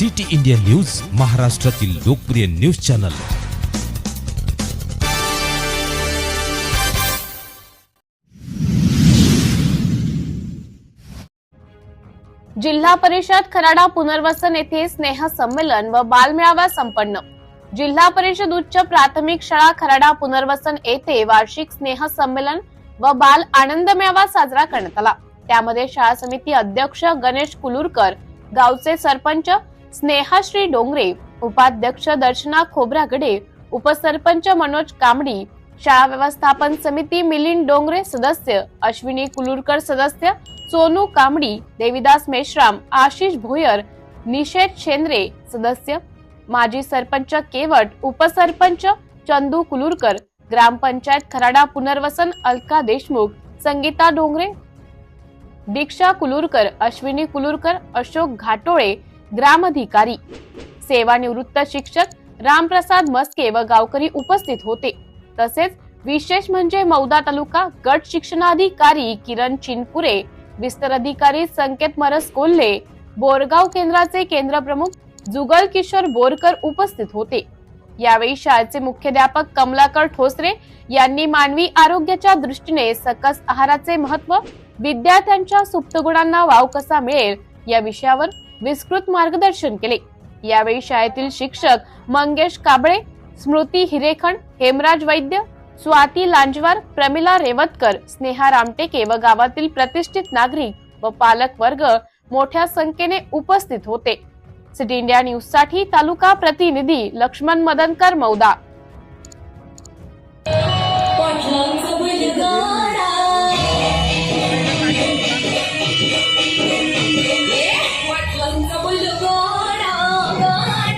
City India news महाराष्ट्रातील लोकप्रिय news channel. जिल्हा परिषद खराडा पुनर्वसन येथे स्नेह संमेलन व बालमेळावा संपन्न. जिल्हा परिषद उच्च प्राथमिक शाळा खराडा पुनर्वसन येथे वार्षिक स्नेह संमेलन व बाल आनंद मेळावा साजरा करण्यात आला. त्यामध्ये शाळा समिती अध्यक्ष गणेश कुलुरकर गावचे सरपंच स्नेहाश्री डोंगरे उपाध्यक्ष दर्शना खोब्रागडे उपसरपंच मनोज कांबडी शाळा व्यवस्थापन समिती मिलिंद डोंगरे सदस्य अश्विनी कुलुरकर सदस्य सोनू कांबडी देविदास मेश्राम आशिष भोयर निषेध शेंद्रे सदस्य माजी सरपंच केवट उपसरपंच चंदू कुलुरकर ग्रामपंचायत खराडा पुनर्वसन अलका देशमुख संगीता डोंगरे दीक्षा कुलुरकर अश्विनी कुलुरकर अशोक घाटोळे ग्रामाधिकारी. सेवानिवृत्त शिक्षक रामप्रसाद मस्के व गावकरी उपस्थित होते. तसेच विशेष म्हणजे मौदा तालुका गट शिक्षणाधिकारी किरण चिनपुरे विस्तार अधिकारी संकेत मरस कोल्हे बोरगाव केंद्राचे केंद्र प्रमुख जुगल किशोर बोरकर उपस्थित होते. यावेळी शाळेचे मुख्याध्यापक कमलाकर ठोसरे यांनी मानवी आरोग्याच्या दृष्टीने सकस आहाराचे महत्त्व विद्यार्थ्यांच्या सुप्त गुणांना वाव कसा मिळेल या विषयावर विस्तृत मार्गदर्शन केले. यावेळी शाळेतील शिक्षक मंगेश काबळे स्मृती हिरेखंड हेमराज वैद्य स्वाती लांजवार प्रमिला रेवतकर स्नेहा रामटेके व गावातील प्रतिष्ठित नागरिक व पालक वर्ग मोठ्या संख्येने उपस्थित होते. सिटी इंडिया न्यूजसाठी तालुका प्रतिनिधी लक्ष्मण मदनकर मौदा.